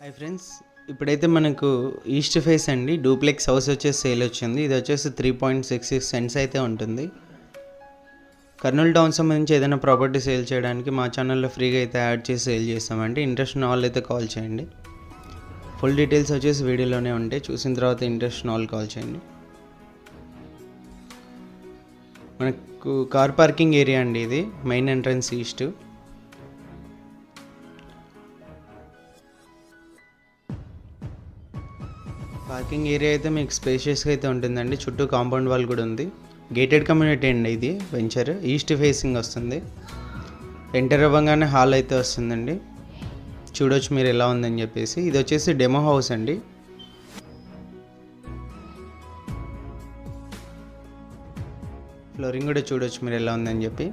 Hi friends ఇప్పుడైతే మనకు east face అండి. డూప్లెక్స్ హౌస్ వచ్చేసి సేల్ వచ్చింది. ఇది వచ్చేసి three point six six cents అయితే ఉంటుంది. కర్నూలు టౌన్ సంబంధించి ఏదైనా ప్రాపర్టీ సేల్ చేయడానికి మా ఛానల్లో ఫ్రీగా అయితే యాడ్ చేసి సేల్ చేస్తామండి. ఇంట్రెస్ట్ ఉన్న వాళ్ళు అయితే కాల్ చేయండి. ఫుల్ డీటెయిల్స్ వచ్చేసి వీడియోలోనే ఉంటాయి. చూసిన తర్వాత ఇంట్రెస్ట్ ఉన్న వాళ్ళు కాల్ చేయండి. మనకు కార్ పార్కింగ్ ఏరియా అండి ఇది. Main entrance east parking area అయితే మీకు స్పేషియస్గా అయితే ఉంటుందండి. చుట్టూ కాంపౌండ్ వాల్ కూడా ఉంది. గేటెడ్ కమ్యూనిటీ అండి ఇది వెంచర్. ఈస్ట్ ఫేసింగ్ వస్తుంది. ఎంటర్ అవ్వగానే హాల్ అయితే వస్తుందండి. చూడొచ్చు మీరు ఎలా ఉందని చెప్పేసి. ఇది వచ్చేసి డెమో హౌస్ అండి. ఫ్లోరింగ్ కూడా చూడొచ్చు మీరు ఎలా ఉందని చెప్పి.